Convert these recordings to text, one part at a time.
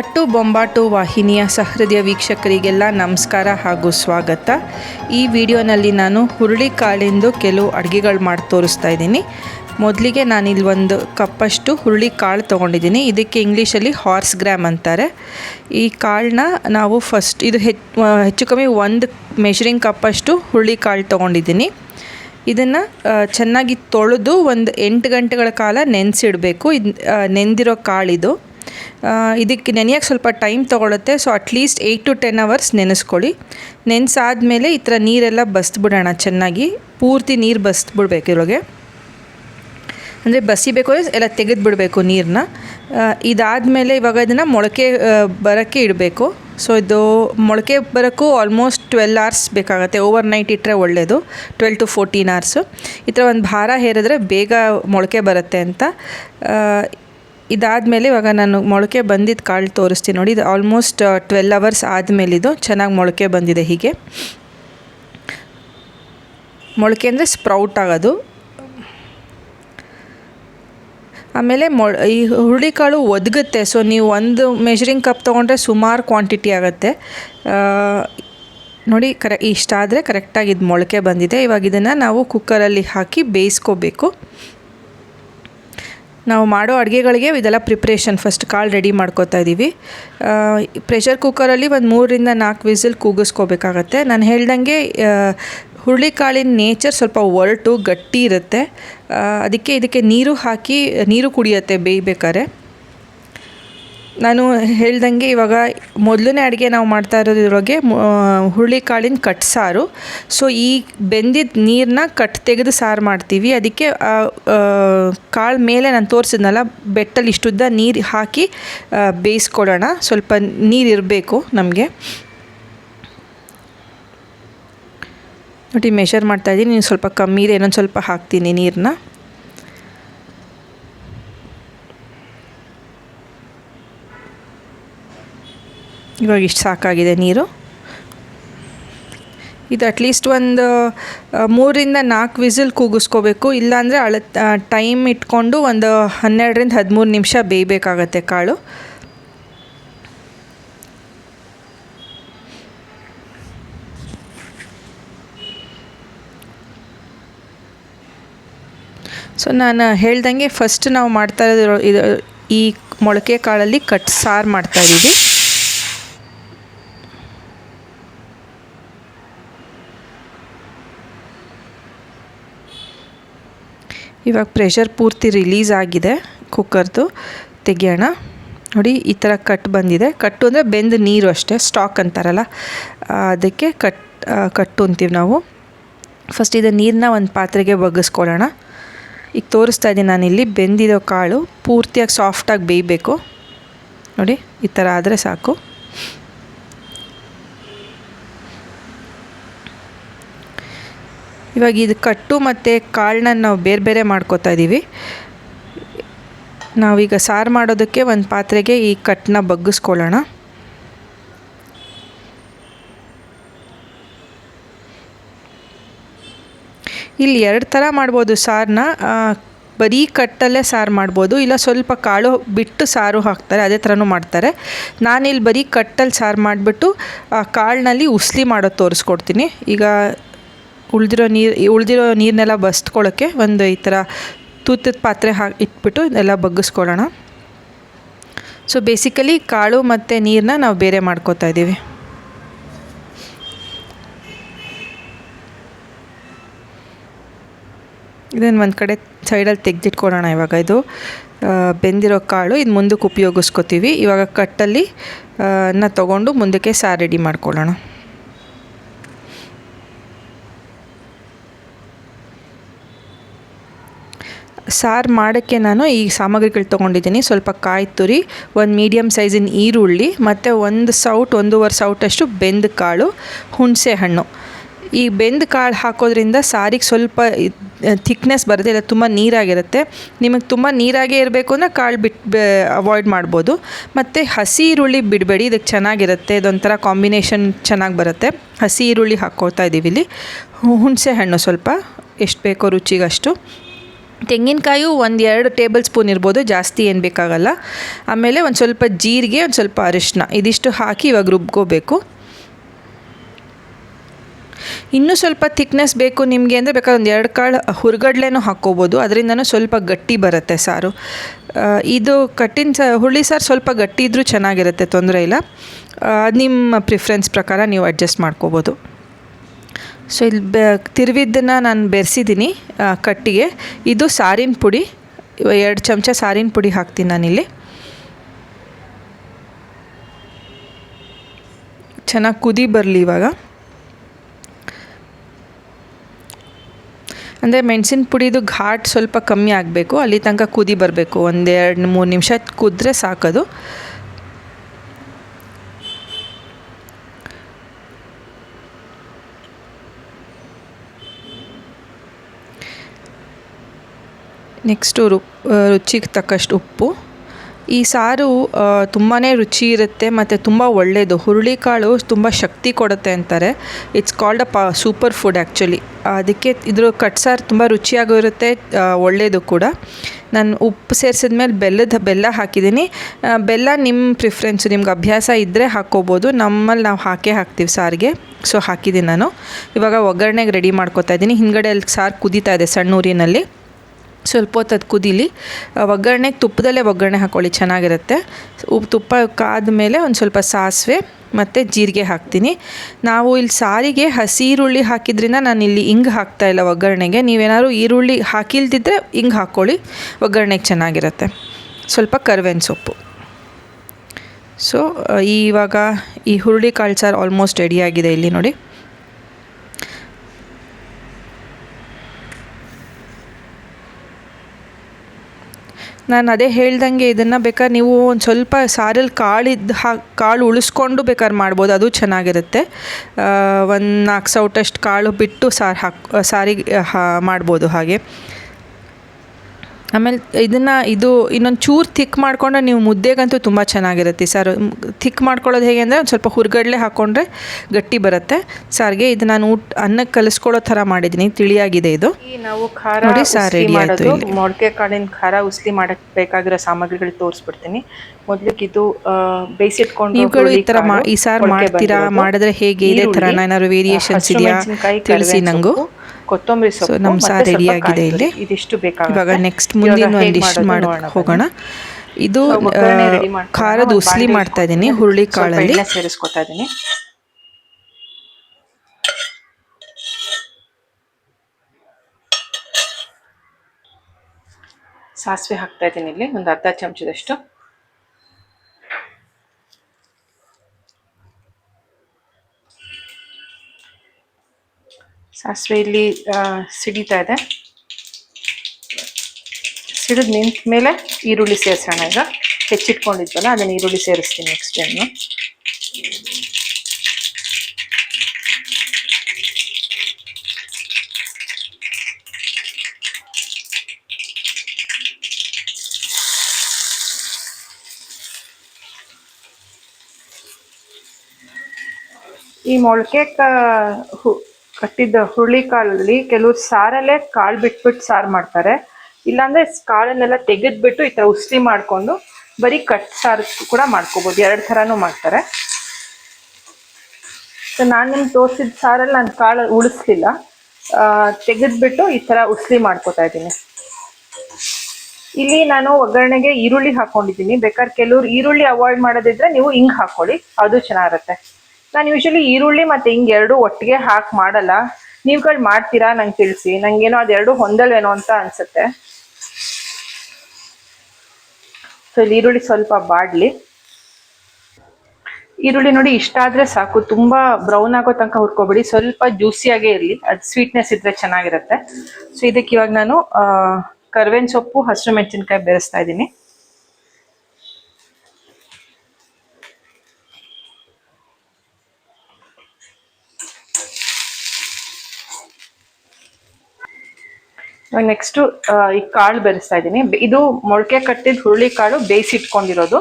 ಅಟ್ಟು ಬೊಂಬಾಟು ವಾಹಿನಿಯ ಸಹೃದಯ ವೀಕ್ಷಕರಿಗೆಲ್ಲ ನಮಸ್ಕಾರ ಹಾಗೂ ಸ್ವಾಗತ. ಈ ವಿಡಿಯೋನಲ್ಲಿ ನಾನು ಹುರುಳಿಕಾಳಿಂದು ಕೆಲವು ಅಡುಗೆಗಳು ಮಾಡಿ ತೋರಿಸ್ತಾ ಇದ್ದೀನಿ. ಮೊದಲಿಗೆ ನಾನಿಲ್ಲಿ ಒಂದು ಕಪ್ಪಷ್ಟು ಹುರುಳಿ ಕಾಳು ತೊಗೊಂಡಿದ್ದೀನಿ. ಇದಕ್ಕೆ ಇಂಗ್ಲೀಷಲ್ಲಿ ಹಾರ್ಸ್ ಗ್ರಾಮ್ ಅಂತಾರೆ. ಈ ಕಾಳನ್ನ ನಾವು ಫಸ್ಟ್ ಇದು ಹೆಚ್ಚು ಕಮ್ಮಿ ಒಂದು ಮೆಷರಿಂಗ್ ಕಪ್ಪಷ್ಟು ಹುರುಳಿ ಕಾಳು ತೊಗೊಂಡಿದ್ದೀನಿ. ಇದನ್ನು ಚೆನ್ನಾಗಿ ತೊಳೆದು ಒಂದು ಎಂಟು ಗಂಟೆಗಳ ಕಾಲ ನೆನೆಸಿಡಬೇಕು. ಇದು ನೆಂದಿರೋ ಕಾಳಿದು. ಇದಕ್ಕೆ ನೆನೆಯೋಕ್ಕೆ ಸ್ವಲ್ಪ time ತೊಗೊಳುತ್ತೆ. So at least eight to ten hours ನೆನೆಸ್ಕೊಳ್ಳಿ. ನೆನೆಸಾದ್ಮೇಲೆ ಈ ಥರ ನೀರೆಲ್ಲ ಬಸ್ದ್ಬಿಡೋಣ ಚೆನ್ನಾಗಿ. ಪೂರ್ತಿ ನೀರು ಬಸ್ದ್ಬಿಡ್ಬೇಕು ಇವಾಗ ಅಂದರೆ ಬಸಿಬೇಕು ಎಲ್ಲ ತೆಗೆದು ಬಿಡಬೇಕು ನೀರನ್ನ ಇದಾದಮೇಲೆ ಇವಾಗ ಇದನ್ನು ಮೊಳಕೆ ಬರೋಕ್ಕೆ ಇಡಬೇಕು. ಸೊ ಇದು ಮೊಳಕೆ ಬರೋಕ್ಕೂ ಆಲ್ಮೋಸ್ಟ್ ಟ್ವೆಲ್ ಅವರ್ಸ್ ಬೇಕಾಗುತ್ತೆ. ಓವರ್ ನೈಟ್ ಇಟ್ಟರೆ ಒಳ್ಳೆಯದು ಟ್ವೆಲ್ ಟು ಫೋರ್ಟೀನ್ ಅವರ್ಸು ಈ ಥರ ಒಂದು ಭಾರ ಹೇರಿದ್ರೆ ಬೇಗ ಮೊಳಕೆ ಬರುತ್ತೆ ಅಂತ. ಇದಾದಮೇಲೆ ಇವಾಗ ನಾನು ಮೊಳಕೆ ಬಂದಿದ್ದು ಕಾಳು ತೋರಿಸ್ತೀನಿ ನೋಡಿ, ಇದು ಆಲ್ಮೋಸ್ಟ್ ಟ್ವೆಲ್ ಅವರ್ಸ್ ಆದಮೇಲೆ ಇದು ಚೆನ್ನಾಗಿ ಮೊಳಕೆ ಬಂದಿದೆ ಹೀಗೆ. ಮೊಳಕೆ ಅಂದರೆ ಸ್ಪ್ರೌಟ್ ಆಗೋದು. ಆಮೇಲೆ ಮೊ, ಈ ಹುರುಳಿಕಾಳು ಒದಗುತ್ತೆ ಸೊ ನೀವು ಒಂದು ಮೆಷರಿಂಗ್ ಕಪ್ ತೊಗೊಂಡ್ರೆ ಸುಮಾರು ಕ್ವಾಂಟಿಟಿ ಆಗುತ್ತೆ. ನೋಡಿ, ಕರೆ, ಇಷ್ಟಾದರೆ ಕರೆಕ್ಟಾಗಿ ಇದು ಮೊಳಕೆ ಬಂದಿದೆ. ಇವಾಗ ಇದನ್ನು ನಾವು ಕುಕ್ಕರಲ್ಲಿ ಹಾಕಿ ಬೇಯಿಸ್ಕೋಬೇಕು. ನಾವು ಮಾಡೋ ಅಡುಗೆಗಳಿಗೆ ಇದೆಲ್ಲ ಪ್ರಿಪ್ರೇಷನ್ ಫಸ್ಟ್ ಕಾಳು ರೆಡಿ ಮಾಡ್ಕೋತಾ ಇದ್ದೀವಿ ಪ್ರೆಷರ್ ಕುಕ್ಕರಲ್ಲಿ ಒಂದು ಮೂರರಿಂದ ನಾಲ್ಕು ವಿಸಿಲ್ ಕೂಗಿಸ್ಕೋಬೇಕಾಗತ್ತೆ. ನಾನು ಹೇಳ್ದಂಗೆ ಹುರುಳಿಕಾಳಿನ ನೇಚರ್ ಸ್ವಲ್ಪ ಒರಟು, ಗಟ್ಟಿ ಇರುತ್ತೆ. ಅದಕ್ಕೆ ಇದಕ್ಕೆ ನೀರು ಹಾಕಿ, ನೀರು ಕುಡಿಯುತ್ತೆ ಬೇಯಬೇಕಾದ್ರೆ. ನಾನು ಹೇಳ್ದಂಗೆ ಇವಾಗ ಮೊದಲನೇ ಅಡುಗೆ ನಾವು ಮಾಡ್ತಾ ಇರೋದ್ರೊಳಗೆ ಹುರುಳಿಕಾಳಿನ ಕಟ್ ಸಾರು. ಸೊ ಈ ಬೆಂದಿದ್ದ ನೀರನ್ನ ಕಟ್ ತೆಗೆದು ಸಾರು ಮಾಡ್ತೀವಿ. ಅದಕ್ಕೆ ಕಾಳು ಮೇಲೆ ನಾನು ತೋರಿಸಿದ್ನಲ್ಲ ಬೆಟ್ಟಲ್ಲಿ ಇಷ್ಟುದ್ದ ನೀರು ಹಾಕಿ ಬೇಯಿಸ್ಕೊಡೋಣ. ಸ್ವಲ್ಪ ನೀರು ಇರಬೇಕು ನಮಗೆ. ನೋಡಿ ಮೆಷರ್ ಮಾಡ್ತಾ ಇದ್ದೀನಿ ಸ್ವಲ್ಪ ಕಮ್ಮಿ ಇದೆ, ಇನ್ನೊಂದು ಸ್ವಲ್ಪ ಹಾಕ್ತೀನಿ ನೀರನ್ನ ಇವಾಗ ಇಷ್ಟು ಸಾಕಾಗಿದೆ ನೀರು. ಇದು ಅಟ್ಲೀಸ್ಟ್ ಒಂದು ಮೂರಿಂದ ನಾಲ್ಕು ವಿಸಿಲ್ ಕೂಗಿಸ್ಕೋಬೇಕು. ಇಲ್ಲಾಂದರೆ ಅಳ ಟೈಮ್ ಇಟ್ಕೊಂಡು ಒಂದು ಹನ್ನೆರಡರಿಂದ ಹದಿಮೂರು ನಿಮಿಷ ಬೇಯಬೇಕಾಗತ್ತೆ ಕಾಳು. ಸೊ ನಾನು ಹೇಳ್ದಂಗೆ ಫಸ್ಟ್ ನಾವು ಮಾಡ್ತಾ ಇರೋದು ಇದು ಈ ಮೊಳಕೆ ಕಾಳಲ್ಲಿ ಕಟ್ ಸಾರು ಮಾಡ್ತಾ ಇವಾಗ ಪ್ರೆಷರ್ ಪೂರ್ತಿ ರಿಲೀಸ್ ಆಗಿದೆ ಕುಕ್ಕರ್ದು ತೆಗೆಯೋಣ. ನೋಡಿ, ಈ ಥರ ಕಟ್ ಬಂದಿದೆ. ಕಟ್ಟು ಅಂದರೆ ಬೆಂದ ನೀರು ಅಷ್ಟೇ ಸ್ಟಾಕ್ ಅಂತಾರಲ್ಲ. ಅದಕ್ಕೆ ಕಟ್ ಕಟ್ಟು ಅಂತೀವಿ ನಾವು. ಫಸ್ಟ್ ಇದು ನೀರನ್ನ ಒಂದು ಪಾತ್ರೆಗೆ ಬಗ್ಗಿಸ್ಕೊಳ್ಳೋಣ ಈಗ ತೋರಿಸ್ತಾ ಇದ್ದೀನಿ ನಾನಿಲ್ಲಿ, ಬೆಂದಿರೋ ಕಾಳು ಪೂರ್ತಿಯಾಗಿ ಸಾಫ್ಟಾಗಿ ಬೇಯಬೇಕು. ನೋಡಿ, ಈ ಥರ ಆದರೆ ಸಾಕು. ಇವಾಗ ಇದು ಕಟ್ಟು ಮತ್ತು ಕಾಳನ್ನ ನಾವು ಬೇರೆ ಬೇರೆ ಮಾಡ್ಕೋತಾ ಇದ್ದೀವಿ ನಾವೀಗ ಸಾರು ಮಾಡೋದಕ್ಕೆ ಒಂದು ಪಾತ್ರೆಗೆ ಈ ಕಟ್ಟನ್ನ ಬಗ್ಗಿಸ್ಕೊಳ್ಳೋಣ. ಇಲ್ಲಿ ಎರಡು ಥರ ಮಾಡ್ಬೋದು ಸಾರನ್ನ ಬರೀ ಕಟ್ಟಲ್ಲೇ ಸಾರು ಮಾಡ್ಬೋದು. ಇಲ್ಲ ಸ್ವಲ್ಪ ಕಾಳು ಬಿಟ್ಟು ಸಾರು ಹಾಕ್ತಾರೆ, ಅದೇ ಥರನೂ ಮಾಡ್ತಾರೆ. ನಾನಿಲ್ಲಿ ಬರೀ ಕಟ್ಟಲ್ಲಿ ಸಾರು ಮಾಡಿಬಿಟ್ಟು ಕಾಳಿನಲ್ಲಿ ಉಸ್ಲಿ ಮಾಡೋದು ತೋರಿಸ್ಕೊಡ್ತೀನಿ. ಈಗ ಉಳಿದಿರೋ ನೀರು ಉಳಿದಿರೋ ನೀರನ್ನೆಲ್ಲ ಬಸ್ತ್ಕೊಳ್ಳೋಕ್ಕೆ ಒಂದು ಈ ಥರ ತೂತದ ಪಾತ್ರೆ ಹಾಕಿ ಇಟ್ಬಿಟ್ಟು ಇದೆಲ್ಲ ಬಗ್ಗಿಸ್ಕೊಳ್ಳೋಣ. ಸೊ ಬೇಸಿಕಲಿ ಕಾಳು ಮತ್ತು ನೀರನ್ನ ನಾವು ಬೇರೆ ಮಾಡ್ಕೋತಾ ಇದ್ದೀವಿ. ಇದನ್ನು ಒಂದು ಕಡೆ ಸೈಡಲ್ಲಿ ತೆಗೆದಿಟ್ಕೊಳ್ಳೋಣ ಇವಾಗ ಇದು. ಬೆಂದಿರೋ ಕಾಳು ಇದು ಮುಂದಕ್ಕೆ ಉಪಯೋಗಿಸ್ಕೋತೀವಿ. ಇವಾಗ ಕಟ್ಟಲ್ಲಿ ನ ತೊಗೊಂಡು ಮುಂದಕ್ಕೆ ಸಾರು ರೆಡಿ ಮಾಡ್ಕೊಳ್ಳೋಣ. ಸಾರು ಮಾಡೋಕ್ಕೆ ನಾನು ಈ ಸಾಮಗ್ರಿಗಳು ತೊಗೊಂಡಿದ್ದೀನಿ. ಸ್ವಲ್ಪ ಕಾಯಿ ತುರಿ, ಒಂದು ಮೀಡಿಯಮ್ ಸೈಜಿನ ಈರುಳ್ಳಿ, ಮತ್ತು ಒಂದು ಸೌಟ್, ಒಂದೂವರೆ ಸೌಟಷ್ಟು ಬೆಂದ ಕಾಳು, ಹುಣಸೆ ಹಣ್ಣು. ಈ ಬೆಂದ ಕಾಳು ಹಾಕೋದ್ರಿಂದ ಸಾರಿಗೆ ಸ್ವಲ್ಪ ಥಿಕ್ನೆಸ್ ಬರುತ್ತೆ, ಇಲ್ಲ ತುಂಬ ನೀರಾಗಿರುತ್ತೆ. ನಿಮಗೆ ತುಂಬ ನೀರಾಗೇ ಇರಬೇಕು ಅಂದರೆ ಕಾಳು ಬಿಟ್ಟು ಅವಾಯ್ಡ್ ಮಾಡ್ಬೋದು. ಮತ್ತು ಹಸಿ ಈರುಳ್ಳಿ ಬಿಡಬೇಡಿ ಇದಕ್ಕೆ ಚೆನ್ನಾಗಿರುತ್ತೆ, ಇದೊಂಥರ ಕಾಂಬಿನೇಷನ್ ಚೆನ್ನಾಗಿ ಬರುತ್ತೆ. ಹಸಿ ಈರುಳ್ಳಿ ಹಾಕ್ಕೊಳ್ತಾ ಇದ್ದೀವಿ ಇಲ್ಲಿ. ಹುಣಸೆ ಹಣ್ಣು ಸ್ವಲ್ಪ, ಎಷ್ಟು ಬೇಕೋ ರುಚಿಗಷ್ಟು. ತೆಂಗಿನಕಾಯು ಒಂದು ಎರಡು ಟೇಬಲ್ ಸ್ಪೂನ್ ಇರ್ಬೋದು, ಜಾಸ್ತಿ ಏನು ಬೇಕಾಗಲ್ಲ. ಆಮೇಲೆ ಒಂದು ಸ್ವಲ್ಪ ಜೀರಿಗೆ, ಒಂದು ಸ್ವಲ್ಪ ಅರಿಶಿನ ಇದಿಷ್ಟು ಹಾಕಿ ಇವಾಗ ರುಬ್ಕೋಬೇಕು. ಇನ್ನೂ ಸ್ವಲ್ಪ ಥಿಕ್ನೆಸ್ ಬೇಕು ನಿಮಗೆ ಅಂದರೆ ಬೇಕಾದ್ರೆ ಒಂದು ಎರಡು ಕಾಳು ಹುರ್ಗಡ್ಲೆನೂ ಹಾಕ್ಕೋಬೋದು, ಅದರಿಂದನೂ ಸ್ವಲ್ಪ ಗಟ್ಟಿ ಬರುತ್ತೆ ಸಾರು. ಇದು ಕಟ್ಟಿನ ಸ ಹುಳಿ ಸಾರು ಸ್ವಲ್ಪ ಗಟ್ಟಿ ಇದ್ದರೂ ಚೆನ್ನಾಗಿರುತ್ತೆ, ತೊಂದರೆ ಇಲ್ಲ. ನಿಮ್ಮ ಪ್ರಿಫ್ರೆನ್ಸ್ ಪ್ರಕಾರ ನೀವು ಅಡ್ಜಸ್ಟ್ ಮಾಡ್ಕೋಬೋದು. ಸೊ ಇಲ್ಲಿ ಬೆ, ತಿರುವಿದ್ದನ್ನು ನಾನು ಬೆರೆಸಿದ್ದೀನಿ ಕಟ್ಟಿಗೆ. ಇದು ಸಾರಿನ ಪುಡಿ. ಎರಡು ಚಮಚ ಸಾರಿನ ಪುಡಿ ಹಾಕ್ತೀನಿ ನಾನಿಲ್ಲಿ. ಚೆನ್ನಾಗಿ ಕುದಿ ಬರಲಿ ಇವಾಗ. ಅಂದರೆ ಮೆಣಸಿನ ಪುಡಿದು ಘಾಟ್ ಸ್ವಲ್ಪ ಕಮ್ಮಿ ಆಗಬೇಕು. ಅಲ್ಲಿ ತನಕ ಕುದಿ ಬರಬೇಕು. ಒಂದೆರಡು ಮೂರು ನಿಮಿಷ ಕುದ್ರೆ ಸಾಕದು. ನೆಕ್ಸ್ಟು ರು ರುಚಿಗೆ ತಕ್ಕಷ್ಟು ಉಪ್ಪು. ಈ ಸಾರು ತುಂಬಾ ರುಚಿ ಇರುತ್ತೆ ಮತ್ತು ತುಂಬ ಒಳ್ಳೆಯದು ಹುರುಳಿಕಾಳು ತುಂಬ ಶಕ್ತಿ ಕೊಡುತ್ತೆ ಅಂತಾರೆ. ಇಟ್ಸ್ ಕಾಲ್ಡ್ ಅ ಪಾ ಸೂಪರ್ ಫುಡ್ ಆ್ಯಕ್ಚುಲಿ ಅದಕ್ಕೆ ಇದ್ರ ಕಟ್ಸಾರು ತುಂಬ ರುಚಿಯಾಗಿರುತ್ತೆ ಒಳ್ಳೆಯದು ಕೂಡ. ನಾನು ಉಪ್ಪು ಸೇರಿಸಿದ ಮೇಲೆ ಬೆಲ್ಲದ, ಬೆಲ್ಲ ಹಾಕಿದ್ದೀನಿ. ಬೆಲ್ಲ ನಿಮ್ಮ ಪ್ರಿಫ್ರೆನ್ಸ್ ನಿಮ್ಗೆ ಅಭ್ಯಾಸ ಇದ್ದರೆ ಹಾಕ್ಕೋಬೋದು. ನಮ್ಮಲ್ಲಿ ನಾವು ಹಾಕೇ ಹಾಕ್ತೀವಿ ಸಾರಿಗೆ. ಸೊ ಹಾಕಿದ್ದೀನಿ ನಾನು. ಇವಾಗ ಒಗ್ಗರಣೆಗೆ ರೆಡಿ ಮಾಡ್ಕೋತಾ ಇದ್ದೀನಿ. ಹಿಂದ್ಗಡೆ ಅಲ್ಲಿ ಸಾರು ಕುದೀತಾ ಇದೆ ಸಣ್ಣ ಊರಿನಲ್ಲಿ ಸ್ವಲ್ಪ ಹೊತ್ತು ಅದು ಕುದೀಲಿ ಒಗ್ಗರಣೆಗೆ ತುಪ್ಪದಲ್ಲೇ ಒಗ್ಗರಣೆ ಹಾಕ್ಕೊಳ್ಳಿ ಚೆನ್ನಾಗಿರುತ್ತೆ. ಉಪ್ಪು, ತುಪ್ಪ ಕಾದ ಮೇಲೆ ಒಂದು ಸ್ವಲ್ಪ ಸಾಸಿವೆ ಮತ್ತು ಜೀರಿಗೆ ಹಾಕ್ತೀನಿ. ನಾವು ಇಲ್ಲಿ ಸಾರಿಗೆ ಹಸಿ ಈರುಳ್ಳಿ ಹಾಕಿದ್ರಿಂದ ನಾನು ಇಲ್ಲಿ ಹಿಂಗೆ ಹಾಕ್ತಾ ಇಲ್ಲ ಒಗ್ಗರಣೆಗೆ. ನೀವೇನಾದ್ರು ಈರುಳ್ಳಿ ಹಾಕಿಲ್ದಿದ್ರೆ ಹಿಂಗೆ ಹಾಕ್ಕೊಳ್ಳಿ ಒಗ್ಗರಣೆಗೆ ಚೆನ್ನಾಗಿರುತ್ತೆ. ಸ್ವಲ್ಪ ಕರ್ಬೇವಿನ ಸೊಪ್ಪು. ಸೊ ಇವಾಗ ಈ ಹುರುಳಿ ಕಾಳು ಸಾರು ಆಲ್ಮೋಸ್ಟ್ ರೆಡಿಯಾಗಿದೆ ಇಲ್ಲಿ ನೋಡಿ. ನಾನು ಅದೇ ಹೇಳ್ದಂಗೆ ಇದನ್ನು ಬೇಕಾದ್ರೆ ನೀವು ಒಂದು ಸ್ವಲ್ಪ ಸಾರಲ್ಲಿ ಕಾಳಿದ್ದು ಹಾ, ಕಾಳು ಉಳಿಸ್ಕೊಂಡು ಬೇಕಾದ್ರೆ ಮಾಡ್ಬೋದು, ಅದು ಚೆನ್ನಾಗಿರುತ್ತೆ. ಒಂದು ನಾಲ್ಕು ಸೌಟಷ್ಟು ಕಾಳು ಬಿಟ್ಟು ಸಾರು ಹಾಕಿ, ಸಾರಿಗೆ, ಹಾ, ಮಾಡ್ಬೋದು ಹಾಗೆ. ಆಮೇಲೆ ಇದನ್ನು ಇದು ಇನ್ನೊಂದು ಚೂರು ಥಿಕ್ ಮಾಡ್ಕೊಂಡ್ರೆ ನೀವು ಮುದ್ದೆಗಂತೂ ತುಂಬ ಚೆನ್ನಾಗಿರುತ್ತೆ ಸರ್. ಥಿಕ್ ಮಾಡ್ಕೊಳ್ಳೋದು ಹೇಗೆ ಅಂದರೆ ಒಂದು ಸ್ವಲ್ಪ ಹುರ್ಗಡ್ಲೆ ಹಾಕ್ಕೊಂಡ್ರೆ ಗಟ್ಟಿ ಬರುತ್ತೆ. ಸಾರಿಗೆ ಇದು ನಾನು ಊಟ ಅನ್ನಕ್ಕೆ ಕಲಿಸ್ಕೊಳ್ಳೋ ಥರ ಮಾಡಿದ್ದೀನಿ. ತಿಳಿಯಾಗಿದೆ ಇದು. ನಾವು ಖಾರ ನೋಡಿ ಸಾರ್ ರೆಡಿ ಆಯಿತು. ಮೊಳಕೆ ಕಾಳಿನ ಖಾರ ಉಸ್ಲಿ ಮಾಡಕ್ಕೆ ಬೇಕಾಗಿರೋ ಸಾಮಗ್ರಿಗಳು ತೋರಿಸ್ಬಿಡ್ತೀನಿ. ಮೊದಲಿಗೆ ಇದು ಬೇಯಿಸಿಟ್ಕೊಂಡು ನೀವುಗಳು ಈ ಥರ ಮಾ ಈ ಸಾರು ಮಾಡ್ತೀರಾ? ಮಾಡಿದ್ರೆ ಹೇಗೆ ಇದೇ ಥರ ಏನಾದ್ರು ವೇರಿಯೇಷನ್ಸ್ ಇದೆಯಾ? ತಿಳಿಸಿ ನನಗೂ ಕೊತ್ತಂಬರಿ ಸೊಪ್ಪು ನಮ್ಮ ಸಾರ್ ರೆಡಿ ಆಗಿದೆ ಇಲ್ಲಿ. ಇದಿಷ್ಟು ಬೇಕಾಗುತ್ತೆ. ಇವಾಗ ನೆಕ್ಸ್ಟ್ ಮುಂದಿನ ಒಂದು ಡಿಶ್ ಮಾಡೋದು ಹೋಗೋಣ. ಇದು. ಖಾರದ ಉಸ್ಲಿ ಮಾಡ್ತಾ ಇದ್ದೀನಿ ಹುರುಳಿ ಕಾಳಲ್ಲಿ. ಸೇರಿಸ್ಕೊತಾ ಇದ್ದೀನಿ ಸಾಸಿವೆ ಹಾಕ್ತಾ ಇದ್ದೀನಿ ಇಲ್ಲಿ ಒಂದು ಅರ್ಧ ಚಮಚದಷ್ಟು. ಸಾಸಿವೆ ಇಲ್ಲಿ ಸಿಡಿತಾ ಇದೆ. ಸಿಡಿದು ನಿಂತ ಮೇಲೆ ಈರುಳ್ಳಿ ಸೇರಿಸೋಣ ಈಗ. ಹೆಚ್ಚಿಟ್ಕೊಂಡಿದ್ವಲ್ಲ, ಅದನ್ನು ಈರುಳ್ಳಿ ಸೇರಿಸ್ತೀನಿ ನೆಕ್ಸ್ಟ್ ಟೈಮು ಈ ಮೊಳಕೆ ಹು- ಕಟ್ಟಿದ್ದ ಹುರುಳಿಕಾಳಲ್ಲಿ ಕೆಲವ್ರು ಸಾರಲ್ಲೇ ಕಾಳು ಬಿಟ್ಬಿಟ್ಟು ಸಾರು ಮಾಡ್ತಾರೆ. ಇಲ್ಲಾಂದ್ರೆ ಕಾಳನ್ನೆಲ್ಲ ತೆಗೆದ್ಬಿಟ್ಟು ಈ ಥರ ಉಸ್ಲಿ ಮಾಡ್ಕೊಂಡು ಬರೀ ಕಟ್ ಸಾರು ಕೂಡ ಮಾಡ್ಕೋಬೋದು. ಎರಡು ಥರನೂ ಮಾಡ್ತಾರೆ. ಸೊ ನಾನು ನಿಮ್ಗೆ ತೋರಿಸಿದ ಸಾರಲ್ಲಿ ನಾನು ಕಾಳು ಉಳಿಸ್ಲಿಲ್ಲ. ತೆಗೆದ್ಬಿಟ್ಟು ಈ ಥರ ಉಸ್ಲಿ ಮಾಡ್ಕೋತಾ ಇದ್ದೀನಿ. ಇಲ್ಲಿ ನಾನು ಒಗ್ಗರಣೆಗೆ ಈರುಳ್ಳಿ ಹಾಕೊಂಡಿದ್ದೀನಿ. ಬೇಕಾದ್ರೆ ಕೆಲವ್ರು ಈರುಳ್ಳಿ ಅವಾಯ್ಡ್ ಮಾಡೋದಿದ್ರೆ ನೀವು ಹಿಂಗೆ ಹಾಕೊಳ್ಳಿ. ಅದು ಚೆನ್ನಾಗಿರುತ್ತೆ. ನಾನು ಯೂಶಲಿ ಈರುಳ್ಳಿ ಮತ್ತೆ ಹಿಂಗೆ ಎರಡು ಒಟ್ಟಿಗೆ ಹಾಕಿ ಮಾಡಲ್ಲ. ನೀವುಗಳು ಮಾಡ್ತೀರಾ? ನಂಗೆ ತಿಳಿಸಿ. ನಂಗೇನೋ ಅದೆರಡು ಹೊಂದಲ್ವೇನೋ ಅಂತ ಅನ್ಸುತ್ತೆ. ಸೊ ಇಲ್ಲಿ ಈರುಳ್ಳಿ ಸ್ವಲ್ಪ ಬಾಡ್ಲಿ. ಈರುಳ್ಳಿ ನೋಡಿ ಇಷ್ಟ ಆದ್ರೆ ಸಾಕು. ತುಂಬಾ ಬ್ರೌನ್ ಆಗೋ ತನಕ ಹುರ್ಕೊಬೇಡಿ. ಸ್ವಲ್ಪ ಜ್ಯೂಸಿಯಾಗೇ ಇರಲಿ. ಅದು ಸ್ವೀಟ್ನೆಸ್ ಇದ್ರೆ ಚೆನ್ನಾಗಿರುತ್ತೆ. ಸೊ ಇದಕ್ಕೆ ಇವಾಗ ನಾನು ಕರ್ಬೇವಿನ ಸೊಪ್ಪು, ಹಸಿರು ಮೆಣಸಿನ್ಕಾಯಿ ಬೆರೆಸ್ತಾ ಇದ್ದೀನಿ. ನೆಕ್ಸ್ಟ್ ಈ ಕಾಳು ಬೆರೆಸ್ತಾ ಇದ್ದೀನಿ. ಇದು ಮೊಳಕೆ ಕಟ್ಟಿದ ಹುರುಳಿ ಕಾಳು ಬೇಯಿಸಿಟ್ಕೊಂಡಿರೋದು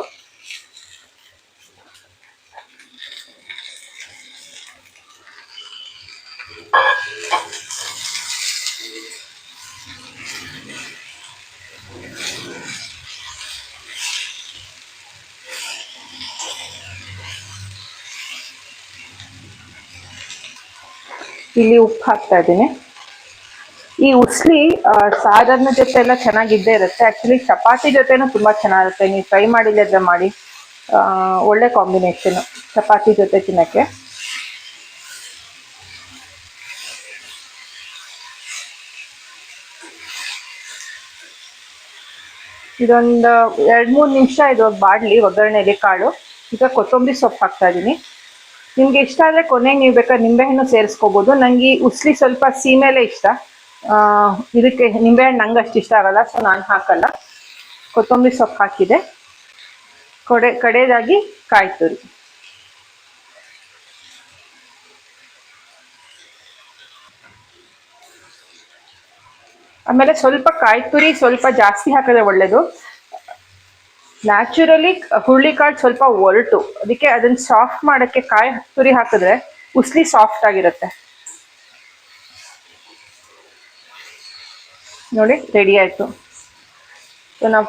ಇಲ್ಲಿ ಉಪ್ಪು ಹಾಕ್ತಾ ಇದ್ದೀನಿ. ಈ ಉಸ್ಲಿ ಸಾಧಾರಣ ಜೊತೆ ಎಲ್ಲ ಚೆನ್ನಾಗಿದ್ದೇ ಇರುತ್ತೆ. ಆಕ್ಚುಲಿ ಚಪಾತಿ ಜೊತೆನೂ ತುಂಬಾ ಚೆನ್ನಾಗಿರುತ್ತೆ. ನೀವು ಟ್ರೈ ಮಾಡಿಲ್ಲದ್ರೆ ಮಾಡಿ. ಒಳ್ಳೆ ಕಾಂಬಿನೇಷನ್ ಚಪಾತಿ ಜೊತೆ ತಿನ್ನಕ್ಕೆ. ಇದೊಂದು ಎರಡು ಮೂರು ನಿಮಿಷ ಇದು ಬಾಡ್ಲಿ ಒಗ್ಗರಣೆಲಿ ಕಾಳು. ಈಗ ಕೊತ್ತಂಬರಿ ಸೊಪ್ಪು ಹಾಕ್ತಾ ಇದ್ದೀನಿ ನಿಮ್ಗೆ ಇಷ್ಟ ಆದರೆ ಕೊನೆಗೆ ನೀವು ಬೇಕಾದ್ರೆ ನಿಂಬೆಹಣ್ಣು ಸೇರಿಸ್ಕೋಬಹುದು ನಂಗೆ ಈ ಉಸ್ಲಿ ಸ್ವಲ್ಪ ಸೀಮೆಲೆ ಇಷ್ಟ. ಇದಕ್ಕೆ ನಿಂಬೆಹಣ್ಣು ನಂಗೆ ಅಷ್ಟು ಇಷ್ಟ ಆಗಲ್ಲ ಸೊ ನಾನು ಹಾಕಲ್ಲ. ಕೊತ್ತಂಬರಿ ಸೊಪ್ಪು ಹಾಕಿದೆ. ಕೊಡೆ ಕಡೆಯದಾಗಿ ಕಾಯಿ ತುರಿ. ಆಮೇಲೆ ಸ್ವಲ್ಪ ಕಾಯಿ ತುರಿ ಸ್ವಲ್ಪ ಜಾಸ್ತಿ ಹಾಕಿದ್ರೆ ಒಳ್ಳೇದು. ನ್ಯಾಚುರಲಿ ಹುರುಳಿಕಾಳು ಸ್ವಲ್ಪ ಒರಟು. ಅದಕ್ಕೆ ಅದನ್ನ ಸಾಫ್ಟ್ ಮಾಡೋಕ್ಕೆ ಕಾಯಿ ತುರಿ ಹಾಕಿದ್ರೆ ಉಸ್ಲಿ ಸಾಫ್ಟ್ ಆಗಿರುತ್ತೆ. ನೋಡಿ ರೆಡಿ ಆಯ್ತು. ಸೊ ನಾವು,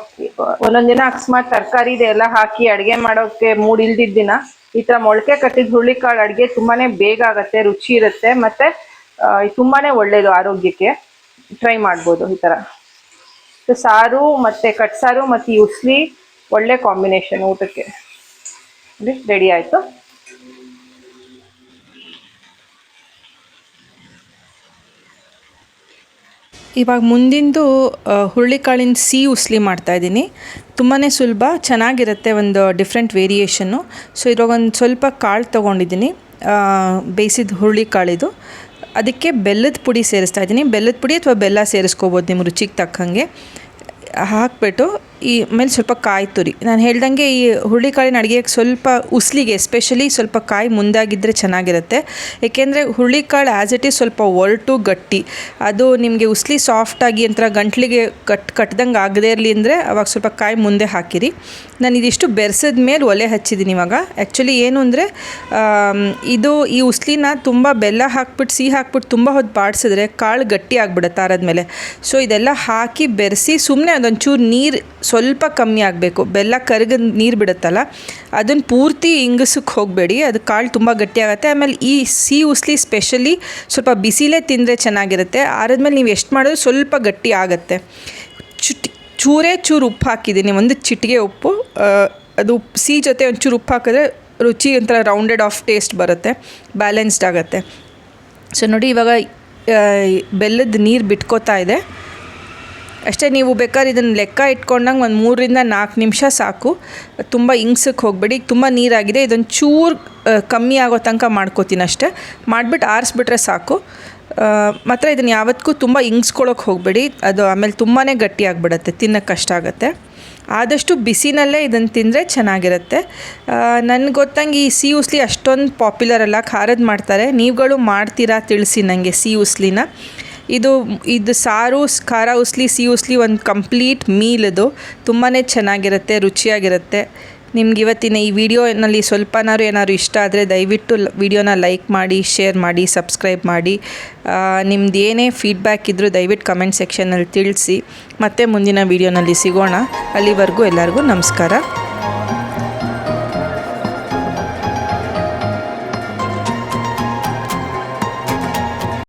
ಒಂದೊಂದು ದಿನ ಅಕಸ್ಮಾತ್ ತರಕಾರಿ ಇದೆಲ್ಲ ಹಾಕಿ ಅಡುಗೆ ಮಾಡೋಕ್ಕೆ ಮೂಡ್ ಇಲ್ದಿದ್ದ ದಿನ, ಈ ಥರ ಮೊಳಕೆ ಕಟ್ಟಿದ ಹುರುಳಿಕಾಳು ಅಡುಗೆ ತುಂಬಾ ಬೇಗ ಆಗುತ್ತೆ, ರುಚಿ ಇರುತ್ತೆ, ಮತ್ತು ತುಂಬಾ ಒಳ್ಳೆಯದು ಆರೋಗ್ಯಕ್ಕೆ. ಟ್ರೈ ಮಾಡ್ಬೋದು ಈ ಥರ. ಸೊ ಸಾರು ಮತ್ತು ಕಟ್ಸಾರು ಮತ್ತು ಉಸ್ಲಿ ಒಳ್ಳೆ ಕಾಂಬಿನೇಷನ್ ಊಟಕ್ಕೆ. ರೆಡಿ ಆಯ್ತು. ಇವಾಗ ಮುಂದಿಂದು ಹುರುಳಿಕಾಳಿನ ಸಿ ಉಸ್ಲಿ ಮಾಡ್ತಾಯಿದ್ದೀನಿ ತುಂಬಾ ಸುಲಭ, ಚೆನ್ನಾಗಿರುತ್ತೆ ಒಂದು ಡಿಫ್ರೆಂಟ್ ವೇರಿಯೇಷನ್ನು ಸೊ ಇದ್ರಾಗ ಒಂದು ಸ್ವಲ್ಪ ಕಾಳು ತೊಗೊಂಡಿದ್ದೀನಿ. ಬೇಯಿಸಿದ ಹುರುಳಿಕಾಳಿದು. ಅದಕ್ಕೆ ಬೆಲ್ಲದ ಪುಡಿ ಸೇರಿಸ್ತಾ ಇದ್ದೀನಿ. ಬೆಲ್ಲದ ಪುಡಿ ಅಥವಾ ಬೆಲ್ಲ ಸೇರಿಸ್ಕೋಬೋದು ನಿಮ್ಮ ರುಚಿಗೆ ತಕ್ಕಂಗೆ. ಹಾಕ್ಬಿಟ್ಟು ಈ ಮೇಲೆ ಸ್ವಲ್ಪ ಕಾಯಿ ತುರಿ. ನಾನು ಹೇಳ್ದಂಗೆ ಈ ಹುರುಳಿಕಾಳಿನ ಅಡುಗೆಗೆ ಸ್ವಲ್ಪ ಉಸ್ಲಿಗೆ ಎಸ್ಪೆಷಲಿ ಸ್ವಲ್ಪ ಕಾಯಿ ಮುಂದಾಗಿದ್ದರೆ ಚೆನ್ನಾಗಿರುತ್ತೆ. ಏಕೆಂದರೆ ಹುರುಳಿಕಾಳು ಆ್ಯಸ್ ಇಟ್ ಈಸ್ ಸ್ವಲ್ಪ ಒರಟು, ಗಟ್ಟಿ. ಅದು ನಿಮಗೆ ಉಸ್ಲಿ ಸಾಫ್ಟಾಗಿ ಒಂಥರ ಗಂಟ್ಲಿಗೆ ಕಟ್, ಕಟ್ದಂಗೆ ಆಗದೇ ಇರಲಿ ಅಂದರೆ ಅವಾಗ ಸ್ವಲ್ಪ ಕಾಯಿ ಮುಂದೆ ಹಾಕಿರಿ. ನಾನು ಇದಿಷ್ಟು ಬೆರೆಸಿದ ಮೇಲೆ ಒಲೆ ಹಚ್ಚಿದ್ದೀನಿ ಇವಾಗ. ಆ್ಯಕ್ಚುಲಿ ಏನು ಅಂದರೆ ಇದು ಈ ಉಸ್ಲಿನ ತುಂಬ ಬೆಲ್ಲ ಹಾಕ್ಬಿಟ್ಟು ಸಿಹಿ ಹಾಕ್ಬಿಟ್ಟು ತುಂಬ ಹೊತ್ತು ಬಾಡಿಸಿದ್ರೆ ಕಾಳು ಗಟ್ಟಿ ಆರದ ಮೇಲೆ ಸೊ ಇದೆಲ್ಲ ಹಾಕಿ ಬೆರೆಸಿ ಸುಮ್ಮನೆ ಅದೊಂಚೂರು ನೀರು ಸ್ವಲ್ಪ ಕಮ್ಮಿ ಆಗಬೇಕು. ಬೆಲ್ಲ ಕರಗ ನೀರು ಬಿಡುತ್ತಲ್ಲ ಅದನ್ನು ಪೂರ್ತಿ ಇಂಗಿಸಕ್ಕೆ ಹೋಗಬೇಡಿ. ಅದು ಕಾಳು ತುಂಬ ಗಟ್ಟಿ ಆಗುತ್ತೆ. ಆಮೇಲೆ ಈ ಸಿಹಿ ಉಸ್ಲಿ ಸ್ಪೆಷಲಿ ಸ್ವಲ್ಪ ಬಿಸಿಲೇ ತಿಂದರೆ ಚೆನ್ನಾಗಿರುತ್ತೆ. ಆರದ್ಮೇಲೆ ನೀವು ಎಷ್ಟು ಮಾಡಿದ್ರು ಸ್ವಲ್ಪ ಗಟ್ಟಿ ಆಗುತ್ತೆ. ಚುಟಿ ಚೂರೇ ಚೂರು ಉಪ್ಪು ಹಾಕಿದ್ದೀನಿ. ಒಂದು ಚಿಟಿಗೆ ಉಪ್ಪು ಅದು ಸಿಹಿ ಜೊತೆ ಒಂಚೂರು ಉಪ್ಪು ಹಾಕಿದ್ರೆ ರುಚಿ ಒಂಥರ ರೌಂಡೆಡ್ ಆಫ್ ಟೇಸ್ಟ್ ಬರುತ್ತೆ. ಬ್ಯಾಲೆನ್ಸ್ಡ್ ಆಗುತ್ತೆ. ಸೊ ನೋಡಿ ಇವಾಗ ಬೆಲ್ಲದ ನೀರು ಬಿಟ್ಕೋತಾ ಇದೆ. ಅಷ್ಟೇ ನೀವು ಬೇಕಾದ್ರೆ ಇದನ್ನು ಲೆಕ್ಕ ಇಟ್ಕೊಂಡಂಗೆ ಒಂದು ಮೂರರಿಂದ ನಾಲ್ಕು ನಿಮಿಷ ಸಾಕು. ತುಂಬ ಇಂಗ್ಸಕ್ಕೆ ಹೋಗಬೇಡಿ. ತುಂಬ ನೀರಾಗಿದೆ. ಇದೊಂದು ಚೂರು ಕಮ್ಮಿ ಆಗೋ ತನಕ ಮಾಡ್ಕೋತೀನಿ ಅಷ್ಟೇ. ಮಾಡಿಬಿಟ್ಟು ಆರಿಸ್ಬಿಟ್ರೆ ಸಾಕು. ಮಾತ್ರ ಇದನ್ನು ಯಾವತ್ತಿಗೂ ತುಂಬ ಇಂಗ್ಸ್ಕೊಳ್ಳೋಕೆ ಹೋಗಬೇಡಿ. ಅದು ಆಮೇಲೆ ತುಂಬಾ ಗಟ್ಟಿ ಆಗಿಬಿಡತ್ತೆ. ತಿನ್ನೋಕ್ಕೆ ಕಷ್ಟ ಆಗುತ್ತೆ. ಆದಷ್ಟು ಬಿಸಿನಲ್ಲೇ ಇದನ್ನು ತಿಂದರೆ ಚೆನ್ನಾಗಿರುತ್ತೆ. ನನಗೆ ಗೊತ್ತಂಗೆ ಈ ಸಿ ಉಸ್ಲಿ ಅಷ್ಟೊಂದು ಪಾಪ್ಯುಲರ್ ಅಲ್ಲ. ಖಾರದ ಮಾಡ್ತಾರೆ. ನೀವುಗಳು ಮಾಡ್ತೀರಾ ತಿಳಿಸಿ ನನಗೆ ಸಿ ಉಸ್ಲಿನ. ಇದು ಇದು ಸಾರು, ಖಾರ, ಉಸ್ಲಿ, ಸಿಹಿ ಉಸ್ಲಿ ಒಂದು ಕಂಪ್ಲೀಟ್ ಮೀಲ್ ಇದು. ತುಂಬಾ ಚೆನ್ನಾಗಿರುತ್ತೆ, ರುಚಿಯಾಗಿರುತ್ತೆ. ನಿಮ್ಗೆ ಇವತ್ತಿನ ಈ ವಿಡಿಯೋನಲ್ಲಿ ಸ್ವಲ್ಪನಾರು ಏನಾದ್ರು ಇಷ್ಟ ಆದರೆ ದಯವಿಟ್ಟು ವಿಡಿಯೋನ ಲೈಕ್ ಮಾಡಿ, ಶೇರ್ ಮಾಡಿ, ಸಬ್ಸ್ಕ್ರೈಬ್ ಮಾಡಿ. ನಿಮ್ದು ಏನೇ ಫೀಡ್ಬ್ಯಾಕ್ ಇದ್ದರೂ ದಯವಿಟ್ಟು ಕಮೆಂಟ್ ಸೆಕ್ಷನಲ್ಲಿ ತಿಳಿಸಿ. ಮತ್ತೆ ಮುಂದಿನ ವಿಡಿಯೋನಲ್ಲಿ ಸಿಗೋಣ. ಅಲ್ಲಿವರೆಗೂ ಎಲ್ಲರಿಗೂ ನಮಸ್ಕಾರ.